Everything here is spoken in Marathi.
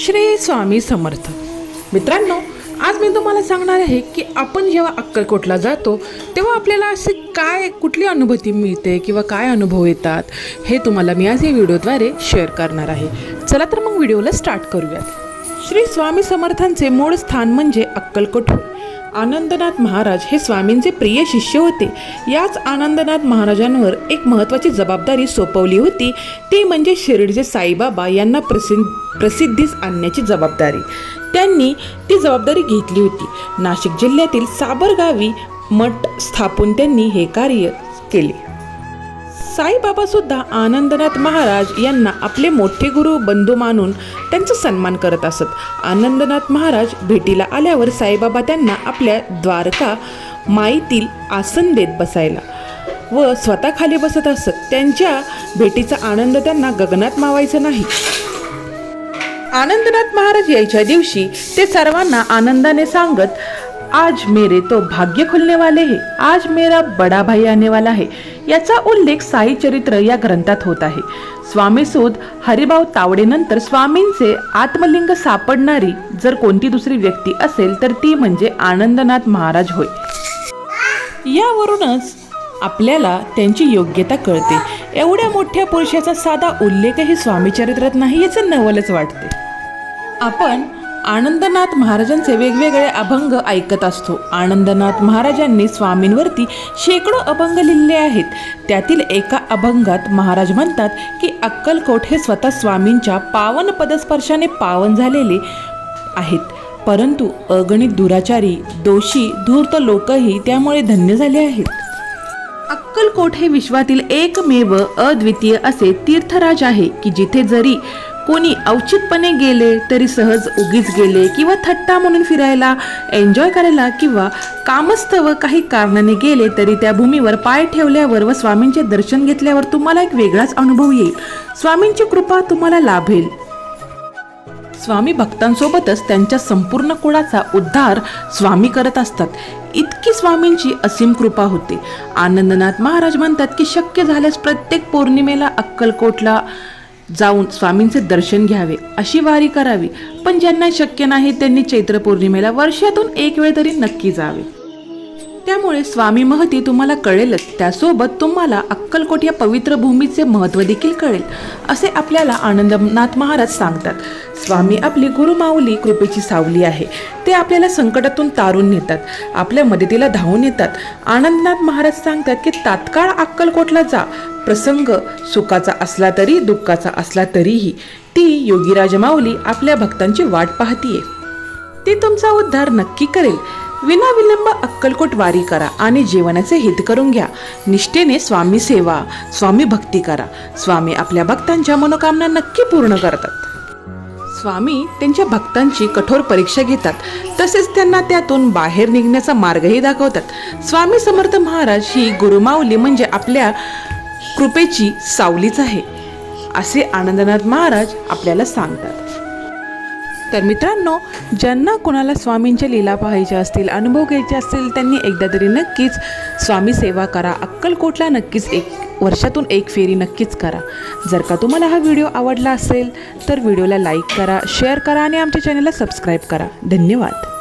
श्री स्वामी समर्थ. मित्रांनो आज मी तुम्हाला सांगणार आहे की आपण जेव्हा अक्कलकोटला जातो तेव्हा आपल्याला असे काय कुठली अनुभूती मिळते किंवा काय अनुभव येतात हे तुम्हाला मी आज या व्हिडिओद्वारे शेअर करणार आहे. चला तर मग व्हिडिओला स्टार्ट करूयात. श्री स्वामी समर्थांचे मूळ स्थान म्हणजे अक्कलकोट. होय आनंदनाथ महाराज हे स्वामींचे प्रिय शिष्य होते. याच आनंदनाथ महाराजांवर एक महत्त्वाची जबाबदारी सोपवली होती. ती म्हणजे शिर्डीचे साईबाबा यांना प्रसिद्ध प्रसिद्धीस आणण्याची जबाबदारी. त्यांनी ती जबाबदारी घेतली होती. नाशिक जिल्ह्यातील साबरगावी मठ स्थापून त्यांनी हे कार्य केले. साईबाबा सुद्धा आनंदनाथ महाराज यांना आपले मोठे गुरु बंधू मानून त्यांचा सन्मान करत असत. आनंदनाथ महाराज भेटीला आल्यावर साईबाबा त्यांना आपल्या द्वारका माईतील आसन देत बसायला व स्वतः खाली बसत असत. त्यांच्या भेटीचा आनंद त्यांना गगनात मावायचा नाही. आनंदनाथ महाराज यायच्या दिवशी ते सर्वांना आनंदाने सांगत आज मेरे तो भाग्य खुलने वाले है. आज मेरा बडा भाई आने वाला है. याचा उल्लेख साई चरित्र या ग्रंथात होत आहे. स्वामी सूद हरिभाऊ तावडेनंतर स्वामींचे आत्मलिंग सापडणारी जर कोणती दुसरी व्यक्ती असेल तर ती म्हणजे आनंदनाथ महाराज होय. यावरूनच आपल्याला त्यांची योग्यता कळते. एवढ्या मोठ्या पुरुषाचा साधा उल्लेखही स्वामी चरित्रात नाही याचं नवलच वाटते. आपण आनंदनाथ महाराजांचे वेगवेगळे अभंग ऐकत असतो. आनंदनाथ महाराजांनी स्वामींवरती शेकडो अभंग लिहिले आहेत. त्यातील एका अभंगात महाराज म्हणतात की अक्कलकोट हे स्वतः स्वामींच्या पावन पदस्पर्शाने पावन झालेले आहेत. परंतु अगणित दुराचारी दोषी धूर्त लोकही त्यामुळे धन्य झाले आहेत. अक्कलकोट हे विश्वातील एकमेव अद्वितीय असे तीर्थराज आहे की जिथे जरी कोणी औचितपणे गेले तरी सहज उगीच गेले किंवा थट्टा म्हणून फिरायला एन्जॉय करायला किंवा कामस्तव काही कारणाने गेले तरी त्या भूमीवर पाय ठेवल्यावर व स्वामींचे दर्शन घेतल्यावर तुम्हाला एक वेगळाच अनुभव येईल. स्वामींची कृपा तुम्हाला लाभेल. स्वामी भक्तांसोबतच त्यांच्या संपूर्ण कुळाचा उद्धार स्वामी करत असतात. इतकी स्वामींची असीम कृपा होते. आनंदनाथ महाराज म्हणतात की शक्य झाल्यास प्रत्येक पौर्णिमेला अक्कलकोटला जाऊन स्वामींचे दर्शन घ्यावे अशी वारी करावी. पण ज्यांना शक्य नाही त्यांनी चैत्र पौर्णिमेला वर्षातून एक वेळ तरी नक्की जावे. त्यामुळे स्वामी महती तुम्हाला कळेलच. त्यासोबत तुम्हाला अक्कलकोट या पवित्र भूमीचे महत्त्व देखील कळेल असे आपल्याला आनंदनाथ महाराज सांगतात. स्वामी आपली गुरुमाऊली कृपेची सावली आहे. ते आपल्याला संकटातून तारून नेतात आपल्या मदतीला धावून येतात. आनंदनाथ महाराज सांगतात की तात्काळ अक्कलकोटला जा. प्रसंग सुखाचा असला तरी दुःखाचा असला तरीही ती योगीराज माऊली आपल्या भक्तांची वाट पाहतीये. ती तुमचा उद्धार नक्की करेल. विनाविलंब अक्कलकोट वारी करा आणि जीवनाचे हित करून घ्या. निष्ठेने स्वामी सेवा स्वामी भक्ती करा. स्वामी आपल्या भक्तांच्या मनोकामना नक्की पूर्ण करतात. स्वामी त्यांच्या भक्तांची कठोर परीक्षा घेतात. तसेच त्यांना त्यातून बाहेर निघण्याचा मार्गही दाखवतात. स्वामी समर्थ महाराज ही गुरुमाऊली म्हणजे आपल्या कृपेची सावलीच आहे असे आनंदनाथ महाराज आपल्याला सांगतात. तर मित्रांनो ज्यांना कोणाला स्वामींच्या लीला पाहायच्या असतील अनुभव घ्यायचे असतील त्यांनी एकदा तरी नक्कीच स्वामी सेवा करा. अक्कलकोटला नक्कीच एक वर्षातून एक फेरी नक्कीच करा. जर का तुम्हाला हा व्हिडिओ आवडला असेल तर व्हिडिओला लाईक करा शेअर करा आणि आमच्या चॅनलला सबस्क्राईब करा. धन्यवाद.